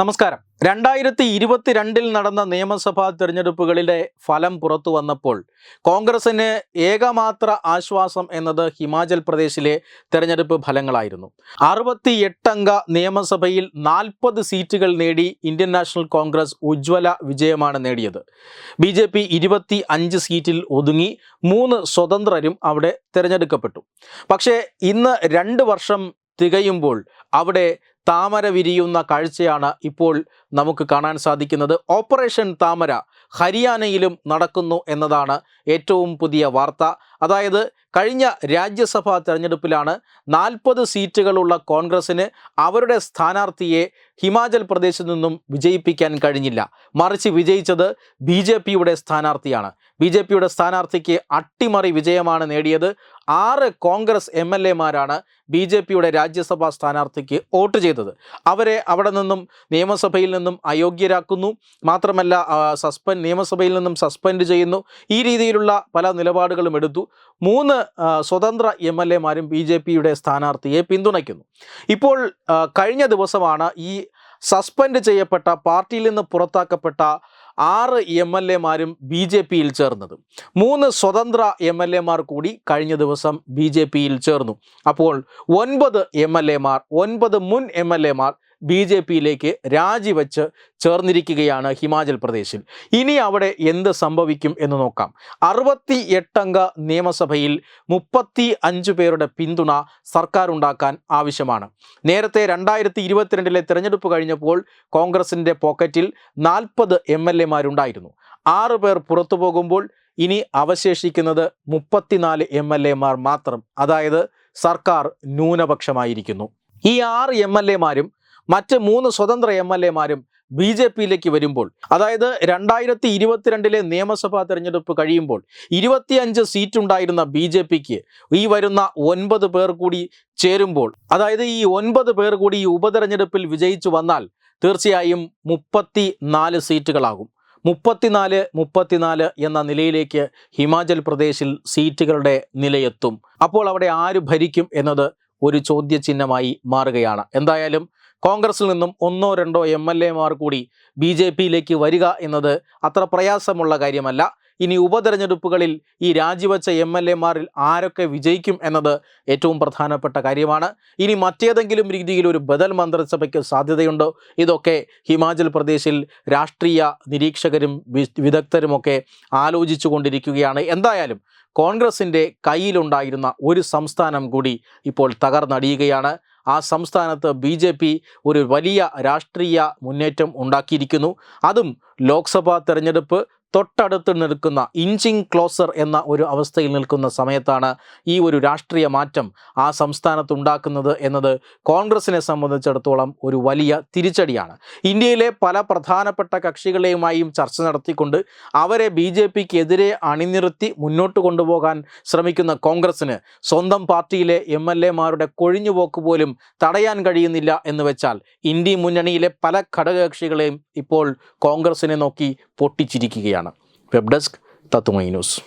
നമസ്കാരം. രണ്ടായിരത്തി ഇരുപത്തിരണ്ടിൽ നടന്ന നിയമസഭാ തെരഞ്ഞെടുപ്പുകളിലെ ഫലം പുറത്തു വന്നപ്പോൾ കോൺഗ്രസിന് ഏകമാത്ര ആശ്വാസം എന്നത് ഹിമാചൽ പ്രദേശിലെ തെരഞ്ഞെടുപ്പ് ഫലങ്ങളായിരുന്നു. അറുപത്തി എട്ടംഗ നിയമസഭയിൽ നാൽപ്പത് സീറ്റുകൾ നേടി ഇന്ത്യൻ നാഷണൽ കോൺഗ്രസ് ഉജ്ജ്വല വിജയമാണ് നേടിയത്. ബി ജെ പി ഇരുപത്തി അഞ്ച് സീറ്റിൽ ഒതുങ്ങി മൂന്ന് സ്വതന്ത്രരും അവിടെ തിരഞ്ഞെടുക്കപ്പെട്ടു. പക്ഷേ ഇന്ന് രണ്ട് വർഷം തികയുമ്പോൾ അവിടെ താമര വിരിയുന്ന കാഴ്ചയാണ് ഇപ്പോൾ നമുക്ക് കാണാൻ സാധിക്കുന്നത്. ഓപ്പറേഷൻ താമര ഹരിയാനയിലും നടക്കുന്നു എന്നതാണ് ഏറ്റവും പുതിയ വാർത്ത. അതായത് കഴിഞ്ഞ രാജ്യസഭാ തെരഞ്ഞെടുപ്പിലാണ് നാൽപ്പത് സീറ്റുകളുള്ള കോൺഗ്രസിന് അവരുടെ സ്ഥാനാർത്ഥിയെ ഹിമാചൽ പ്രദേശിൽ നിന്നും വിജയിപ്പിക്കാൻ കഴിഞ്ഞില്ല. മറിച്ച് വിജയിച്ചത് ബി ജെ പിയുടെ സ്ഥാനാർത്ഥിയാണ്. ബി ജെ പിയുടെ സ്ഥാനാർത്ഥിക്ക് അട്ടിമറി വിജയമാണ് നേടിയത്. ആറ് കോൺഗ്രസ് എം എൽ എമാരാണ് ബി ജെ പിയുടെ രാജ്യസഭാ സ്ഥാനാർത്ഥിക്ക് വോട്ട് ചെയ്തത്. അവരെ അവിടെ നിന്നും നിയമസഭയിൽ നിന്നും അയോഗ്യരാക്കുന്നു. മാത്രമല്ല സസ്പെൻഡ് നിയമസഭയിൽ നിന്നും സസ്പെൻഡ് ചെയ്യുന്നു. ഈ രീതിയിലുള്ള പല നിലപാടുകളും എടുത്തു. മൂന്ന് സ്വതന്ത്ര എം എൽ എമാരും ബി ജെ പിയുടെ സ്ഥാനാർത്ഥിയെ പിന്തുണയ്ക്കുന്നു. ഇപ്പോൾ കഴിഞ്ഞ ദിവസമാണ് ഈ സസ്പെൻഡ് ചെയ്യപ്പെട്ട പാർട്ടിയിൽ നിന്ന് പുറത്താക്കപ്പെട്ട ആറ് എം എൽ എമാരും ബി ജെ പിയിൽ ചേർന്നത്. മൂന്ന് സ്വതന്ത്ര എം എൽ എമാർ കൂടി കഴിഞ്ഞ ദിവസം ബി ജെ പിയിൽ ചേർന്നു. അപ്പോൾ ഒൻപത് എം എൽ എമാർ ഒൻപത് മുൻ എം എൽ എമാർ ബി ജെ പിയിലേക്ക് രാജിവെച്ച് ചേർന്നിരിക്കുകയാണ് ഹിമാചൽ പ്രദേശിൽ. ഇനി അവിടെ എന്ത് സംഭവിക്കും എന്ന് നോക്കാം. അറുപത്തി എട്ടംഗ നിയമസഭയിൽ മുപ്പത്തി അഞ്ച് പേരുടെ പിന്തുണ സർക്കാർ ഉണ്ടാക്കാൻ ആവശ്യമാണ്. നേരത്തെ രണ്ടായിരത്തി ഇരുപത്തിരണ്ടിലെ തിരഞ്ഞെടുപ്പ് കഴിഞ്ഞപ്പോൾ കോൺഗ്രസിന്റെ പോക്കറ്റിൽ നാൽപ്പത് എം എൽ എമാരുണ്ടായിരുന്നു. ആറ് പേർ പുറത്തു പോകുമ്പോൾ ഇനി അവശേഷിക്കുന്നത് മുപ്പത്തിനാല് എം എൽ എമാർ മാത്രം. അതായത് സർക്കാർ ന്യൂനപക്ഷമായിരിക്കുന്നു. ഈ ആറ് എം എൽ എമാരും മറ്റ് മൂന്ന് സ്വതന്ത്ര എം എൽ എമാരും ബി ജെ പിയിലേക്ക് വരുമ്പോൾ അതായത് രണ്ടായിരത്തി ഇരുപത്തിരണ്ടിലെ നിയമസഭാ തെരഞ്ഞെടുപ്പ് കഴിയുമ്പോൾ ഇരുപത്തിയഞ്ച് സീറ്റ് ഉണ്ടായിരുന്ന ബി ജെ പിക്ക് ഈ വരുന്ന ഒൻപത് പേർ കൂടി ചേരുമ്പോൾ അതായത് ഈ ഒൻപത് പേർ കൂടി ഈ ഉപതെരഞ്ഞെടുപ്പിൽ വിജയിച്ചു വന്നാൽ തീർച്ചയായും മുപ്പത്തി നാല് സീറ്റുകളാകും. മുപ്പത്തിനാല് മുപ്പത്തിനാല് എന്ന നിലയിലേക്ക് ഹിമാചൽ പ്രദേശിൽ സീറ്റുകളുടെ നിലയെത്തും. അപ്പോൾ അവിടെ ആര് ഭരിക്കും എന്നത് ഒരു ചോദ്യചിഹ്നമായി മാറുകയാണ്. എന്തായാലും കോൺഗ്രസിൽ നിന്നും ഒന്നോ രണ്ടോ എം എൽ എമാർ കൂടി ബി ജെ പിയിലേക്ക് വരിക എന്നത് അത്ര പ്രയാസമുള്ള കാര്യമല്ല. ഇനി ഉപതെരഞ്ഞെടുപ്പുകളിൽ ഈ രാജിവെച്ച എം എൽ എമാരിൽ ആരൊക്കെ വിജയിക്കും എന്നത് ഏറ്റവും പ്രധാനപ്പെട്ട കാര്യമാണ്. ഇനി മറ്റേതെങ്കിലും രീതിയിൽ ഒരു ബദൽ മന്ത്രിസഭയ്ക്ക് സാധ്യതയുണ്ടോ? ഇതൊക്കെ ഹിമാചൽ പ്രദേശിൽ രാഷ്ട്രീയ നിരീക്ഷകരും വിദഗ്ധരുമൊക്കെ ആലോചിച്ചു കൊണ്ടിരിക്കുകയാണ്. എന്തായാലും കോൺഗ്രസിന്റെ കയ്യിലുണ്ടായിരുന്ന ഒരു സംസ്ഥാനം കൂടി ഇപ്പോൾ തകർന്നടിയുകയാണ്. ആ സംസ്ഥാനത്ത് ബി ജെ പി ഒരു വലിയ രാഷ്ട്രീയ മുന്നേറ്റം ഉണ്ടാക്കിയിരിക്കുന്നു. അതും ലോക്സഭാ തെരഞ്ഞെടുപ്പ് തൊട്ടടുത്ത് നിൽക്കുന്ന ഇഞ്ചിങ് ക്ലോസർ എന്ന ഒരു അവസ്ഥയിൽ നിൽക്കുന്ന സമയത്താണ് ഈ ഒരു രാഷ്ട്രീയ മാറ്റം ആ സംസ്ഥാനത്ത് ഉണ്ടാക്കുന്നത് എന്നത് കോൺഗ്രസിനെ സംബന്ധിച്ചിടത്തോളം ഒരു വലിയ തിരിച്ചടിയാണ്. ഇന്ത്യയിലെ പല പ്രധാനപ്പെട്ട കക്ഷികളെയുമായും ചർച്ച നടത്തിക്കൊണ്ട് അവരെ ബി ജെ പിക്ക് എതിരെ മുന്നോട്ട് കൊണ്ടുപോകാൻ ശ്രമിക്കുന്ന കോൺഗ്രസിന് സ്വന്തം പാർട്ടിയിലെ എം എൽ എമാരുടെ കൊഴിഞ്ഞുപോക്ക് പോലും തടയാൻ കഴിയുന്നില്ല എന്ന് വെച്ചാൽ ഇന്ത്യ മുന്നണിയിലെ പല ഘടകകക്ഷികളെയും ഇപ്പോൾ കോൺഗ്രസിനെ നോക്കി പൊട്ടിച്ചിരിക്കുകയാണ്. webdesk tatumainos